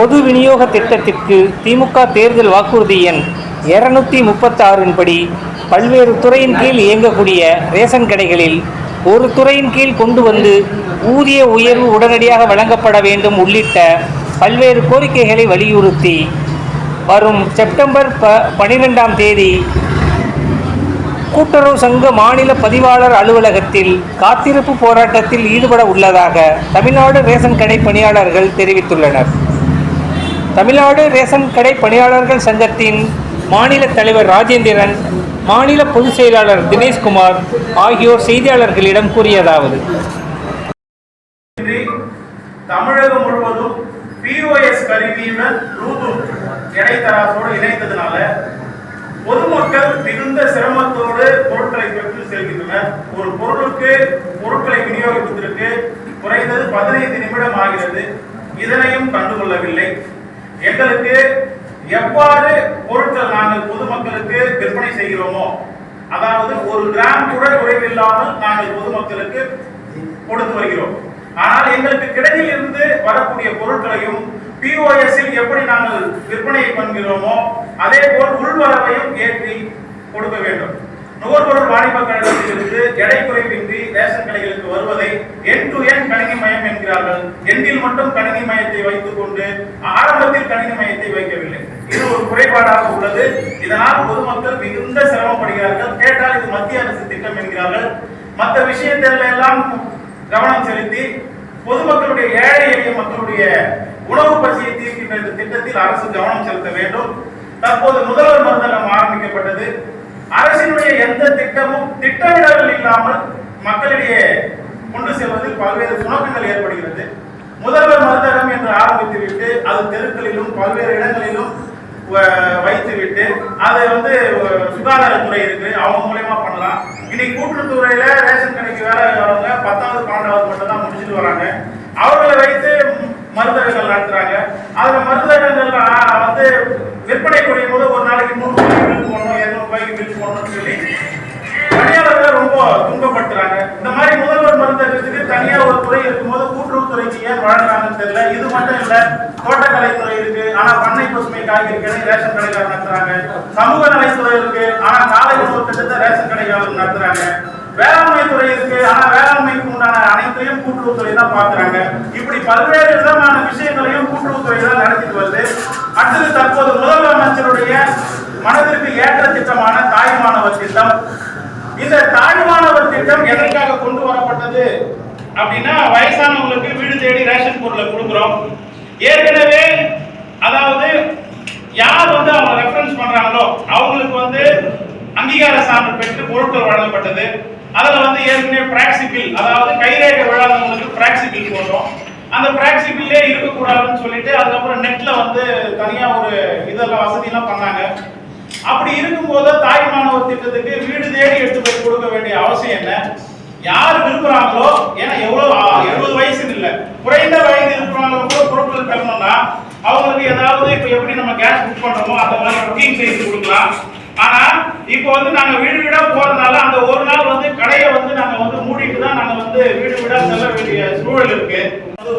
பொது விநியோக திட்டத்திற்கு திமுக தேர்தல் வாக்குறுதி எண் இருநூத்தி முப்பத்தாறின் படி பல்வேறு துறையின் கீழ் இயங்கக்கூடிய ரேஷன் கடைகளில் ஒரு துறையின் கீழ் கொண்டு வந்து ஊதிய உயர்வு உடனடியாக வழங்கப்பட வேண்டும் உள்ளிட்ட பல்வேறு கோரிக்கைகளை வலியுறுத்தி வரும் செப்டம்பர் ப பனிரெண்டாம் தேதி கூட்டுறவு சங்க மாநில பதிவாளர் அலுவலகத்தில் காத்திருப்பு போராட்டத்தில் ஈடுபட உள்ளதாக தமிழ்நாடு ரேஷன் கடை பணியாளர்கள் தெரிவித்துள்ளனர். தமிழ்நாடு ரேஷன் கடை பணியாளர்கள் சங்கத்தின் மாநில தலைவர் ராஜேந்திரன் மாநில பொதுச் செயலாளர் தினேஷ்குமார் ஆகியோர் செய்தியாளர்களிடம் கூறியதாவது. தமிழகம் முழுவதும் பிஓஎஸ் கருவியுடன் ப்ளூடூத் இடைத்தரகத்தோடு இணைந்ததுனால பொதுமக்கள் மிகுந்த சிரமத்தோடு பொருட்களை பெற்று செல்கின்றனர். ஒரு பொருளுக்கு பொருட்களை விநியோகிப்பதற்கு குறைந்தது பதினைந்து நிமிடம் ஆகிறது. இதனையும் கண்டுகொள்ளவில்லை. எங்களுக்கு எவ்வாறு பொருட்கள் நாங்கள் பொதுமக்களுக்கு விற்பனை செய்கிறோமோ அதாவது ஒரு கிராம் கூட குறைவில்லாமல் நாங்கள் பொதுமக்களுக்கு கொடுத்து வருகிறோம். ஆனால் எங்களுக்கு கிடையில் இருந்து வரக்கூடிய பொருட்களையும் பிஓஎஸ்இல் எப்படி நாங்கள் விற்பனை பண்ணுகிறோமோ அதே போல் உள்வரவையும் ஏற்றி கொடுக்க வேண்டும். நுகர்பொருள் வாணிப கழகத்திலிருந்து எடை குறைவின்றி ரேஷன் கடைகளுக்கு வருவதை என் டு என் கணினி மயம் என்கிறார் மட்டும் கணினி மயத்தை வைத்துக் கொண்டு ஆரம்பத்தில் கணினி மயத்தை வைக்கவில்லை. இது ஒரு குறைபாடாக உள்ளது. இதனால் பொதுமக்கள் மிகுந்த சிரமப்படுகிறார்கள். கேட்டால் இது மத்திய அரசு திட்டம் என்கிறார்கள். மற்ற விஷயத்தில் எல்லாம் கவனம் செலுத்தி பொதுமக்களுடைய ஏழை எளிய மக்களுடைய உணவு பசியை தீர்க்கின்ற இந்த திட்டத்தில் அரசு கவனம் செலுத்த வேண்டும். தற்போது முதல்வர் மருந்தகம் ஆரம்பிக்கப்பட்டது. அரசினுடைய எந்த திட்டமும் திட்டமிடல் இல்லாமல் மக்களிடையே கொண்டு செல்வதில் பல்வேறு சுணக்கங்கள் ஏற்படுகிறது. முதல்வர் மருந்தகம் என்று ஆரம்பித்துவிட்டு அது தெருக்களிலும் பல்வேறு இடங்களிலும் வ- வைத்துவிட்டு அதை வந்து சுகாதாரத்துறை இருக்கு. அவங்க மூலயமா பண்ணலாம். இன்னைக்கு கூட்டுறவுத்துறையில ரேஷன் கடைக்கு வேலை வரவங்க பத்தாவது பன்னெண்டாவது மட்டும் தான் முடிச்சுட்டு வராங்க. அவர்களை வைத்து மருந்தகங்கள் நடத்துறாங்க. அதுல மருந்தகங்கள்லாம் வந்து விற்பனை குறையும் போது ஒரு நாளைக்கு நூறு ரூபாய்க்கு பில் போடணும் இரநூறு ரூபாய்க்கு பில் போடணும்னு சொல்லி பணியாளர்கள் ரொம்ப துன்பப்படுத்துறாங்க இந்த மாதிரி முதல்வர் மருந்தகத்துக்கு தனியா ஒரு துறை இருக்கும்போது கூட்டுறவுத்துறைக்கு ஏன் வழங்குறாங்கன்னு தெரியல. இது மட்டும் இல்ல தோட்டக்கலைத்துறை இருக்கு. ஆனா பண்ணை பசுமை காய்கறிகளை ரேஷன் கடைக்காரர் நடத்துறாங்க. சமூக நலத்துறை இருக்கு. ஆனா காலை உணவு திட்டத்தை ரேஷன் கடைக்காரர் நடத்துறாங்க. வேளாண்மை துறை இருக்கு. ஆனா வேளாண்மைக்கு உண்டான அனைத்தையும் கூட்டுறவுத்துறை தான் பாக்குறாங்க இப்படி பல்வேறு விதமான விஷயங்களையும் கூட்டுறவுத்துறை தான் நடத்திட்டு வருது. அடுத்தது தற்போது முதலமைச்சருடைய மனதிற்கு ஏற்ற திட்டமான தாய்மானவர் திட்டம். இந்த தாய்மானவர் திட்டம் எதற்காக கொண்டு வரப்பட்டது? அப்படின்னா வயசானவங்களுக்கு வீடு தேடி ரேஷன் பொருளை கொடுக்குறோம். ஏற்கனவே அதாவது யார் வந்து அவங்க ரெஃபரன்ஸ் பண்றாங்களோ அவங்களுக்கு வந்து அங்கீகார சான்று பெற்று பொருட்கள் வழங்கப்பட்டது. அதுல வந்து ஏற்கனவே பிராக்சி பில் அதாவது கைரேகை விழாதவங்களுக்கு பிராக்சி பில் போடுறோம் அந்த பிராக்சி பில்லே இருக்கக்கூடாதுன்னு சொல்லிட்டு அதுக்கப்புறம் நெட்ல வந்து தனியா ஒரு இதெல்லாம் வசதியெல்லாம் பண்ணாங்க. அப்படி இருக்கும்போது தாய் மாணவர் திட்டத்துக்கு வீடு தேடி எடுத்து போய் கொடுக்க வேண்டிய அவசியம் என்ன? யார் விரும்புறாங்களோ ஏன்னா எவ்வளவு எழுபது வயசுன்னு இல்ல. குறைந்த வயது இருக்கிறவங்க கூட பொருட்கள் பெறணும்னா அவங்களுக்கு ஏதாவது இப்ப எப்படி நம்ம கேஸ் புக் பண்றோமோ அந்த மாதிரி புக்கிங் செய்து கொடுக்கலாம். ஆனா இப்போ வந்து நாங்க வீடு வீடா போறதுனால அந்த ஒரு நாள் வந்து கடையை வந்து நாங்க வந்து மூடிட்டு தான் நாங்க வந்து வீடு வீடா செல்ல வேண்டிய சூழல் இருக்கு.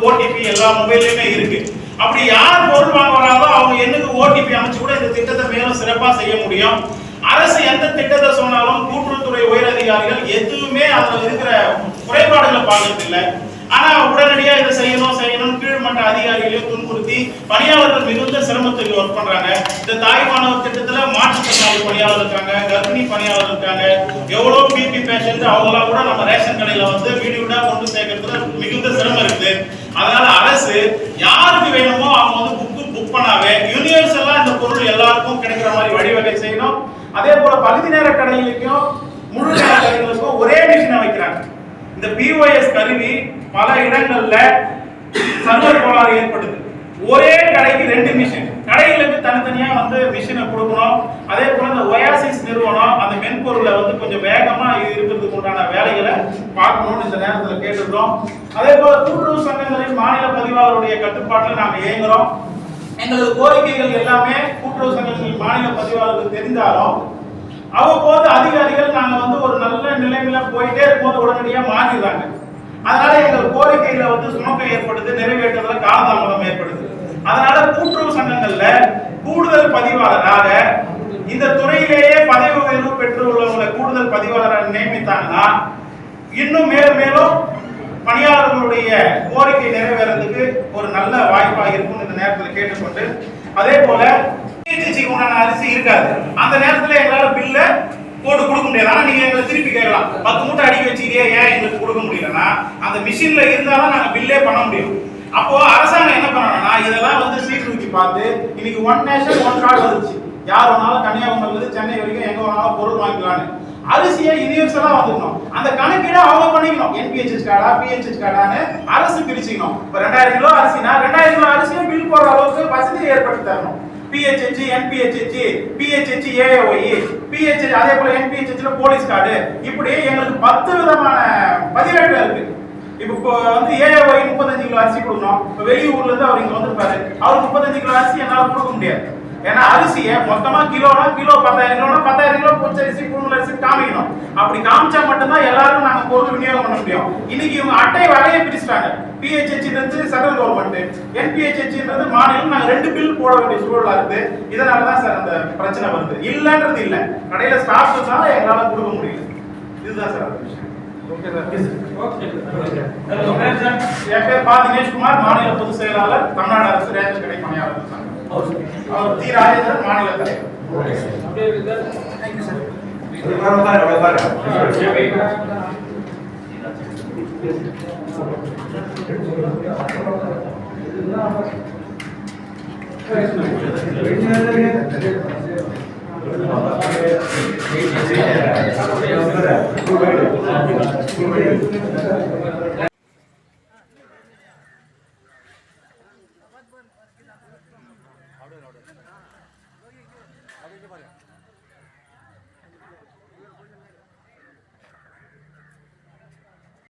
ஓடிபி எல்லா மொபைல்லையுமே இருக்கு. அப்படி யார் பொருள் வாங்க வராங்களோ அவங்க என்னுக்கு ஓடிபி அமைச்சு கூட இந்த திட்டத்தை மேலும் சிறப்பா செய்ய முடியும். அரசு எந்த திட்டத்தை சொன்னாலும் கூட்டுறவுத்துறை உயர் அதிகாரிகள் எதுவுமே அதுல இருக்கிற குறைபாடுகளை பார்க்கறது இல்ல ஆனா உடனடியா இதை செய்யணும் செய்யணும் கீழ்மட்ட அதிகாரிகளையும் துன்புறுத்தி பணியாளர்கள் மிகுந்த சிரமத்துக்கு ஒர்க் பண்றாங்க. இந்த தாய் மாணவர் திட்டத்துல மாற்றுத்திறனாளி பணியாளர் இருக்காங்க கர்ப்பிணி பணியாளர் இருக்காங்க. எவ்வளவு பிபி பேஷண்ட் அவங்களாம் கூட நம்ம ரேஷன் கடையில வந்து வீடு வீடா கொண்டு சேர்க்கறதுல மிகுந்த சிரமம் இருக்குது அதனால அரசு யாருக்கு வேணுமோ அவங்க வந்து புக் புக் பண்ணாவே யூனிவர்சலா இந்த பொருள் எல்லாருக்கும் கிடைக்கிற மாதிரி வழிவகை செய்யணும். அதே போல பகுதி நேர கடைகளுக்கும் முழு நேர கடைகளுக்கும் ஒரே மிஷினை வைக்கிறாங்க. இந்த பிஓஎஸ் கருவி பல இடங்கள்ல சர்வர் கோளாறு ஏற்படுது. ஒரே கடைக்கு ரெண்டு மிஷின் கடைகளுக்கு தனித்தனியா வந்து மிஷினை கொடுக்கணும். அதே போல இந்த ஒயாசிஸ் நிறுவனம் அந்த மென்பொருளை வந்து கொஞ்சம் வேகமா இருக்கிறதுக்கு உண்டான வேலைகளை பார்க்கணும்னு இந்த நேரத்தில் கேட்டுருக்கோம் அதே போல கூட்டுறவு சங்கங்களின் மாநில பதிவாளருடைய கட்டுப்பாட்டில் நாங்கள் இயங்குறோம். எங்களது கோரிக்கைகள் எல்லாமே கூட்டுறவு சங்கங்களின் மாநில பதிவாளர்கள் தெரிந்தாலும் அவ்வப்போது அதிகாரிகள் நாங்க வந்து ஒரு நல்ல நிலைமையில போயிட்டே இருக்கும்போது உடனடியாக மாறிடுறாங்க. அதனால எங்கள் கோரிக்கையில வந்து சுமக்கம் ஏற்படுது நிறைவேற்றுறதுல காலதாமதம் ஏற்படுது. அதனால கூட்டுறவு சங்கங்கள்ல கூடுதல் பதிவாளராக இந்த துறையிலேயே பதவி உயர்வு பெற்று உள்ளவங்களை கூடுதல் பதிவாளராக நியமித்தாங்கன்னா இன்னும் மேலும் மேலும் பணியாளர்களுடைய கோரிக்கை நிறைவேறதுக்கு ஒரு நல்ல வாய்ப்பா இருக்கும் இந்த நேரத்தில் கேட்டுக்கொண்டு அதே போல பிஹெச்சிக்கு உண்டான அரிசி இருக்காது. அந்த நேரத்தில் எங்களால் பில்ல போட்டு கொடுக்க முடியாது. ஆனால் நீங்க எங்களை திருப்பி கேட்கலாம். பத்து மூட்டை அடிக்க வச்சுக்கிட்டே ஏன் எங்களுக்கு கொடுக்க முடியலன்னா அந்த மிஷின்ல இருந்தாதான் நாங்கள் பில்லே பண்ண முடியும். அப்போ அரசாங்கம் என்ன பண்ணணும்னா இதெல்லாம் வந்து சீர்தூக்கி பார்த்து இன்னைக்கு ஒன் நேஷன் ஒன் கார்டு வந்துச்சு. யார் வேணாலும் கன்னியாகுமரியில சென்னை வரைக்கும் எங்க வேணாலும் பொருள் வாங்கிக்கலாம்னு. அரிசியை யூனிவர்சலா வந்துக்கணும் அந்த கணக்கீடு அவங்க பண்ணிக்கணும். என்பிஹெச்எஸ் கார்டா பிஹெச்எஸ் கார்டான்னு அரசு பிரிச்சுக்கணும். இப்போ ரெண்டாயிரம் கிலோ அரிசினா ரெண்டாயிரம் கிலோ அரிசியும் பில் போடுற அளவுக்கு வசதி ஏற்படுத்தி தரணும். P H H N P H H P H H A O I P H H அதே போல என்பிஹெச்ஹெச்ல போலீஸ் கார்டு இப்படி எங்களுக்கு பத்து விதமான பதிவேடுகள் இருக்கு. இப்போ வந்து ஏஓஐ முப்பத்தஞ்சு கிலோ அரிசி கொடுக்கணும். இப்போ வெளியூர்ல இருந்து அவர் இங்க வந்திருப்பாரு. அவர் முப்பத்தஞ்சு கிலோ அரிசி என்னால் கொடுக்க முடியாது. ஏன்னா அரிசியை மொத்தமா கிலோனா கிலோ பத்தாயிரம் கிலோனா பத்தாயிரம் கிலோ பொச்சரிசி புழுங்கல் அரிசி காமிக்கணும். அப்படி காமிச்சா மட்டும்தான் எல்லாரும் நாங்க பொருள் விநியோகம் பண்ண முடியும். இன்னைக்கு இவங்க அட்டை வகையை பிரிச்சுட்டாங்க. பிஹெச்ஹெச் இருந்து சென்ட்ரல் கவர்மெண்ட் என்பிஹெச்ஹெச்ன்றது மாநிலம். நாங்க ரெண்டு பில் போட வேண்டிய சூழலா இருக்கு. இதனால தான் சார் அந்த பிரச்சனை வருது. இல்லன்றது இல்ல. கடையில ஸ்டாஃப் இருந்தாலும் எங்களால கொடுக்க முடியல. இதுதான் சார் அந்த விஷயம். என் பேர் பா தினேஷ்குமார். மாநில பொதுச் செயலாளர். தமிழ்நாடு அரசு ரேஷன் கடை பணியாளர். சங்கம் और தீராய மாநில தலைவர் தேங்க்யூ சார் விவரமாக வந்தாரு வந்தாரு 해버려